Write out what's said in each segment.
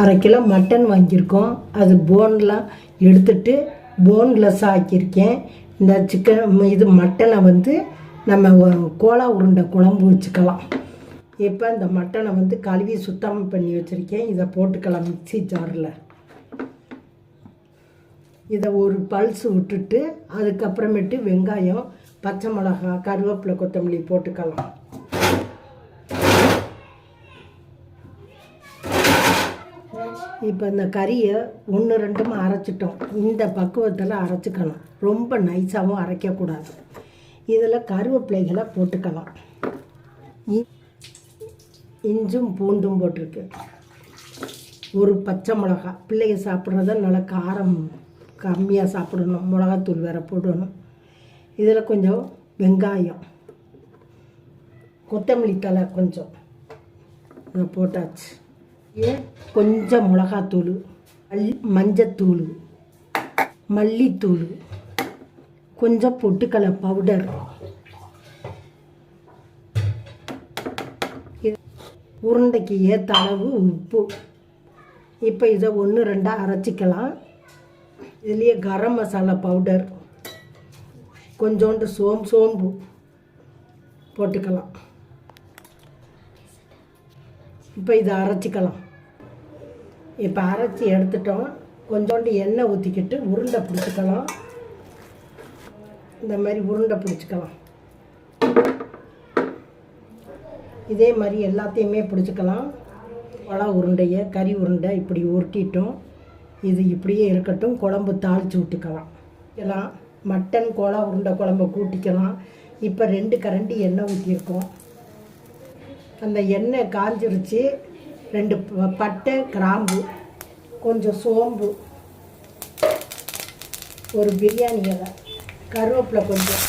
அரை kilo mutton வாங்கியிருக்கோம். அது போன்லாம் எடுத்துட்டு போன்லெஸ் ஆக்கியிருக்கேன். இந்த சிக்கன் இது மட்டனை வந்து நம்ம கோலா உருண்டை குழம்பு வச்சுக்கலாம். இப்போ இந்த மட்டனை வந்து கழுவி சுத்தம் பண்ணி வச்சுருக்கேன். இதை போட்டுக்கலாம் மிக்ஸி ஜாரில். இதை ஒரு பல்ஸ் விட்டுட்டு அதுக்கப்புறமேட்டு வெங்காயம் பச்சை மிளகாய் கருவேப்பிலை கொத்தமல்லி போட்டுக்கலாம். இப்போ இந்த கறியை ஒன்று ரெண்டும் அரைச்சிட்டோம். இந்த பக்குவத்தில் அரைச்சிக்கணும். ரொம்ப நைஸாகவும் அரைக்கக்கூடாது. இதில் கருவேப்பிலைகளை போட்டுக்கலாம். இஞ்சும் பூண்டும் போட்டிருக்கு. ஒரு பச்சை மிளகா. பிள்ளைங்க சாப்பிட்றத நல்லா காரம் கம்மியாக சாப்பிடணும். மிளகாத்தூள் வேற போடணும். இதில் கொஞ்சம் வெங்காயம். கொத்தமல்லி தழை கொஞ்சம். போட்டாச்சு. கொஞ்சம் மிளகாத்தூள் மல் மஞ்சத்தூள் மல்லித்தூள் கொஞ்சம் பொட்டுக்கடலை பவுடர் இது உருண்டைக்கு ஏற்ற அளவு உப்பு. இப்போ இதை ஒன்று ரெண்டாக அரைச்சிக்கலாம். இதுலேயே கரம் மசாலா பவுடர் கொஞ்சோண்டு சோம் சோம்பு போட்டுக்கலாம். இப்போ இதை அரைச்சிக்கலாம். இப்போ அரைச்சி எடுத்துட்டோம். கொஞ்சோண்டு எண்ணெய் ஊற்றிக்கிட்டு உருண்டை பிடிச்சிக்கலாம். இந்த மாதிரி உருண்டை பிடிச்சிக்கலாம். இதே மாதிரி எல்லாத்தையுமே பிடிச்சிக்கலாம். வள உருண்டையை கறி உருண்டை இப்படி உருட்டிட்டோம். இது இப்படியே இருக்கட்டும். குழம்பு தாளித்து விட்டுக்கலாம். எல்லாம் மட்டன் கோலா உருண்டை குழம்ப கூட்டிக்கலாம். இப்போ ரெண்டு கரண்டி எண்ணெய் ஊற்றிருக்கோம் அந்த எண்ணெய் காஞ்சிருச்சு. ரெண்டு ப- பட்டை கிராம்பு கொஞ்சம் சோம்பு ஒரு பிரியாணி இலை கருவேப்பிலை கொஞ்சம்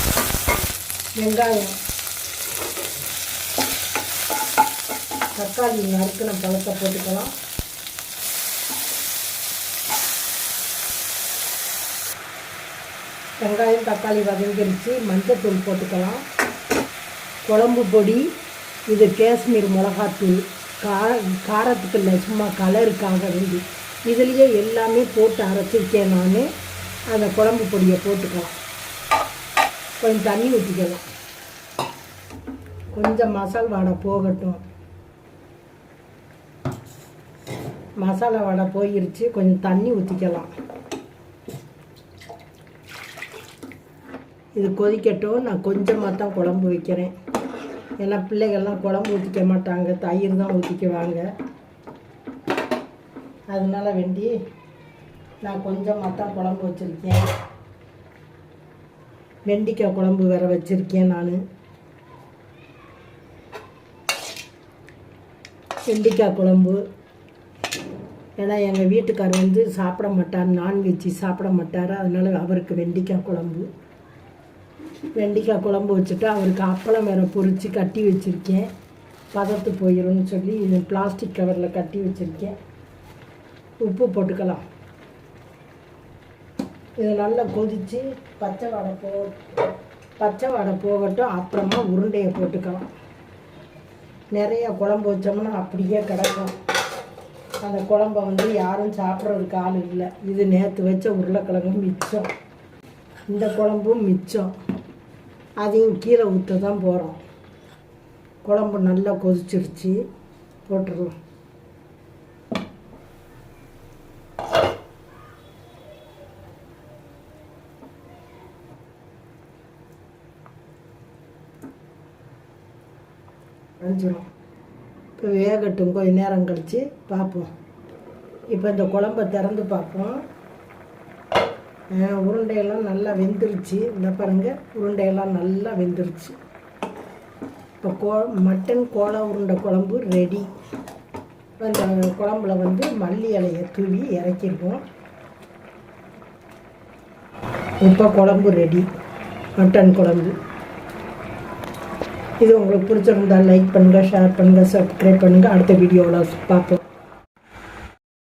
வெங்காயம் தக்காளி நறுக்கின பழத்தை போட்டுக்கலாம். வெங்காயம் தக்காளி வதங்கிருச்சு மஞ்சத்தூள் போட்டுக்கலாம். குழம்பு பொடி இது காஷ்மீர் மிளகாத்தூள். கா காரத்துக்கு இல்லை சும்மா கலருக்காக வேண்டி. இதுலேயே எல்லாமே போட்டு அரைச்சிருக்கேன் நான். அந்த குழம்பு பொடியை போட்டுக்கலாம். கொஞ்சம் தண்ணி ஊற்றிக்கலாம் கொஞ்சம் மசால் வாடை போகட்டும். மசாலா வடை போயிருச்சு. கொஞ்சம் தண்ணி ஊற்றிக்கலாம் இது கொதிக்கட்டும். நான் கொஞ்சமாக தான் குழம்பு வைக்கிறேன். ஏன்னா பிள்ளைகள்லாம் குழம்பு ஊற்றிக்க மாட்டாங்க தயிர் தான் ஊற்றிக்குவாங்க அதனால வேண்டி நான் கொஞ்சமாக தான் குழம்பு வச்சுருக்கேன். வெண்டிக்காய் குழம்பு வேற வச்சுருக்கேன் நான். வெண்டிக்காய் குழம்பு. ஏன்னா எங்கள் வீட்டுக்கார் வந்து சாப்பிட மாட்டார் நான்வெஜ்ஜி சாப்பிட மாட்டார் அதனால் அவருக்கு வெண்டிக்காய் குழம்பு. வெண்டைக்காய் குழம்பு வச்சுட்டு அவருக்கு அப்பளம் வேறு பொரித்து கட்டி வச்சுருக்கேன். பதத்து போயிடும்னு சொல்லி இது பிளாஸ்டிக் கவரில் கட்டி வச்சுருக்கேன். உப்பு போட்டுக்கலாம். இது நல்லா கொதித்து பச்சை வடை போ பச்சை வடை போகட்டும் அப்புறமா உருண்டையை போட்டுக்கலாம். நிறைய குழம்பு வச்சோம்னா அப்படியே கிடக்கும். அந்த குழம்ப வந்து யாரும் சாப்பிட்றதுக்கு ஆள் இல்லை. இது நேற்று வச்ச உருளைக்கிழங்கும் மிச்சம். இந்த குழம்பும் மிச்சம். அதையும் கீழே ஊற்ற தான் போகிறோம் குழம்பு நல்லா கொதிச்சிருச்சு. போட்டுடலாம். அஞ்சிரும் இப்போ வேகட்டும். கொஞ்ச நேரம் கழித்து பார்ப்போம். இப்போ இந்த குழம்ப திறந்து பார்ப்போம். உருண்டையெல்லாம் நல்லா வெந்துருச்சு. இந்த பாருங்க உருண்டையெல்லாம் நல்லா வெந்துருச்சு. இப்போ கோ மட்டன் கோலா உருண்டை குழம்பு ரெடி அந்த குழம்புல வந்து மல்லி இலையை தூவி இறக்கிருக்கோம் இப்போ குழம்பு ரெடி மட்டன் குழம்பு. இது உங்களுக்கு பிடிச்சிருந்தால் லைக் பண்ணுங்கள் ஷேர் பண்ணுங்கள் சப்ஸ்கிரைப் பண்ணுங்கள் அடுத்த வீடியோவில் பார்ப்போம்